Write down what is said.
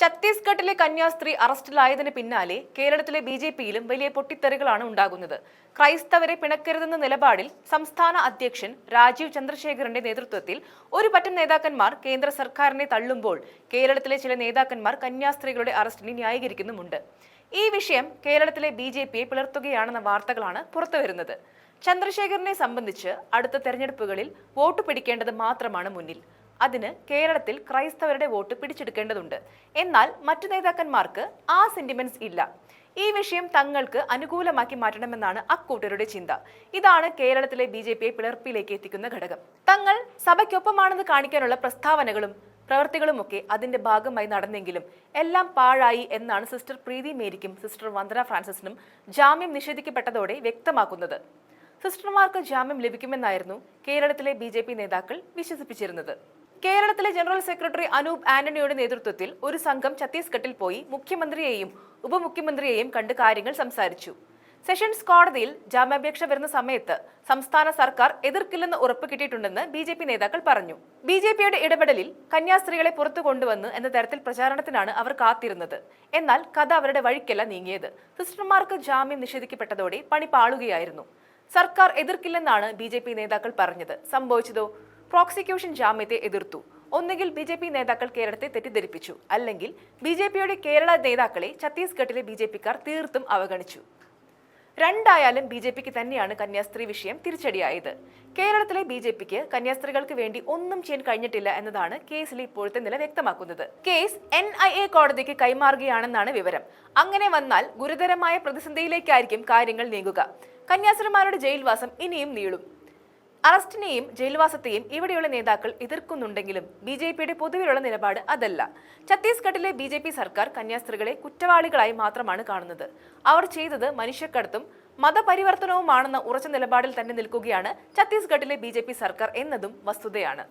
ഛത്തീസ്ഗഡിലെ കന്യാസ്ത്രീ അറസ്റ്റിലായതിന് പിന്നാലെ കേരളത്തിലെ ബി ജെ പിയിലും വലിയ പൊട്ടിത്തെറികളാണ് ഉണ്ടാകുന്നത്. ക്രൈസ്തവരെ പിണക്കരുതെന്ന നിലപാടിൽ സംസ്ഥാന അധ്യക്ഷൻ രാജീവ് ചന്ദ്രശേഖരന്റെ നേതൃത്വത്തിൽ ഒരു പറ്റം നേതാക്കന്മാർ കേന്ദ്ര സർക്കാരിനെ തള്ളുമ്പോൾ കേരളത്തിലെ ചില നേതാക്കന്മാർ കന്യാസ്ത്രീകളുടെ അറസ്റ്റിനെ ന്യായീകരിക്കുന്നുമുണ്ട്. ഈ വിഷയം കേരളത്തിലെ ബി ജെ പിയെ പിളർത്തുകയാണെന്ന വാർത്തകളാണ് പുറത്തുവരുന്നത് ചന്ദ്രശേഖരനെ സംബന്ധിച്ച് അടുത്ത തെരഞ്ഞെടുപ്പുകളിൽ വോട്ട് പിടിക്കേണ്ടത് മാത്രമാണ് മുന്നിൽ. അതിന് കേരളത്തിൽ ക്രൈസ്തവരുടെ വോട്ട് പിടിച്ചെടുക്കേണ്ടതുണ്ട്. എന്നാൽ മറ്റു നേതാക്കന്മാർക്ക് ആ സെന്റിമെന്റ്സ് ഇല്ല. ഈ വിഷയം തങ്ങൾക്ക് അനുകൂലമാക്കി മാറ്റണമെന്നാണ് അക്കൂട്ടരുടെ ചിന്ത. ഇതാണ് കേരളത്തിലെ ബി ജെ പിയെ പിളർപ്പിലേക്ക് എത്തിക്കുന്ന ഘടകം. തങ്ങൾ സഭയ്ക്കൊപ്പമാണെന്ന് കാണിക്കാനുള്ള പ്രസ്താവനകളും പ്രവർത്തികളുമൊക്കെ അതിന്റെ ഭാഗമായി നടന്നെങ്കിലും എല്ലാം പാഴായി എന്നാണ് സിസ്റ്റർ പ്രീതി മേരിക്കും സിസ്റ്റർ വന്ദന ഫ്രാൻസിസിനും ജാമ്യം നിഷേധിക്കപ്പെട്ടതോടെ വ്യക്തമാക്കുന്നത്. സിസ്റ്റർമാർക്ക് ജാമ്യം ലഭിക്കുമെന്നായിരുന്നു കേരളത്തിലെ ബി നേതാക്കൾ വിശ്വസിപ്പിച്ചിരുന്നത്. കേരളത്തിലെ ജനറൽ സെക്രട്ടറി അനൂപ് ആന്റണിയുടെ നേതൃത്വത്തിൽ ഒരു സംഘം ഛത്തീസ്ഗഡിൽ പോയി മുഖ്യമന്ത്രിയെയും ഉപമുഖ്യമന്ത്രിയെയും കണ്ട് കാര്യങ്ങൾ സംസാരിച്ചു. സെഷൻസ് കോടതിയിൽ ജാമ്യാപേക്ഷ വരുന്ന സമയത്ത് സംസ്ഥാന സർക്കാർ എതിർക്കില്ലെന്ന് ഉറപ്പ് കിട്ടിയിട്ടുണ്ടെന്ന് ബി ജെ പി നേതാക്കൾ പറഞ്ഞു. ബി ജെ പിയുടെ ഇടപെടലിൽ കന്യാസ്ത്രീകളെ പുറത്തു കൊണ്ടുവന്ന് എന്ന തരത്തിൽ പ്രചാരണത്തിനാണ് അവർ കാത്തിരുന്നത്. എന്നാൽ കഥ അവരുടെ വഴിക്കല്ല നീങ്ങിയത്. സിസ്റ്റർമാർക്ക് ജാമ്യം നിഷേധിക്കപ്പെട്ടതോടെ പണി പാളുകയായിരുന്നു. സർക്കാർ എതിർക്കില്ലെന്നാണ് ബി നേതാക്കൾ പറഞ്ഞത്. സംഭവിച്ചതോ? പ്രോസിക്യൂഷൻ ജാമ്യത്തെ എതിർത്തു. ഒന്നുകിൽ ബി ജെ പി നേതാക്കൾ കേരളത്തെ തെറ്റിദ്ധരിപ്പിച്ചു. അല്ലെങ്കിൽ ബി ജെ പിയുടെ കേരള നേതാക്കളെ ഛത്തീസ്ഗഡിലെ ബി ജെ പിക്കാർ തീർത്തും അവഗണിച്ചു. രണ്ടായാലും ബി ജെ പിക്ക് തന്നെയാണ് കന്യാസ്ത്രീ വിഷയം തിരിച്ചടിയായത്. കേരളത്തിലെ ബി ജെ പിക്ക് കന്യാസ്ത്രീകൾക്ക് വേണ്ടി ഒന്നും ചെയ്യാൻ കഴിഞ്ഞിട്ടില്ല എന്നതാണ് കേസിലെ ഇപ്പോഴത്തെ നില വ്യക്തമാക്കുന്നത്. കേസ് എൻ ഐ എ കോടതിക്ക് കൈമാറുകയാണെന്നാണ് വിവരം. അങ്ങനെ വന്നാൽ ഗുരുതരമായ പ്രതിസന്ധിയിലേക്കായിരിക്കും കാര്യങ്ങൾ നീങ്ങുക. കന്യാസ്ത്രീമാരുടെ ജയിൽവാസം ഇനിയും നീളും. അറസ്റ്റിനെയും ജയിൽവാസത്തെയും ഇവിടെയുള്ള നേതാക്കൾ എതിർക്കുന്നുണ്ടെങ്കിലും ബി ജെ പിയുടെ പൊതുവിലുള്ള നിലപാട് അതല്ല. ഛത്തീസ്ഗഡിലെ ബി ജെ പി സർക്കാർ കന്യാസ്ത്രീകളെ കുറ്റവാളികളായി മാത്രമാണ് കാണുന്നത്. അവർ ചെയ്തത് മനുഷ്യക്കടത്തും മതപരിവർത്തനവുമാണെന്ന ഉറച്ച നിലപാടിൽ തന്നെ നിൽക്കുകയാണ് ഛത്തീസ്ഗഡിലെ ബി സർക്കാർ എന്നതും വസ്തുതയാണ്.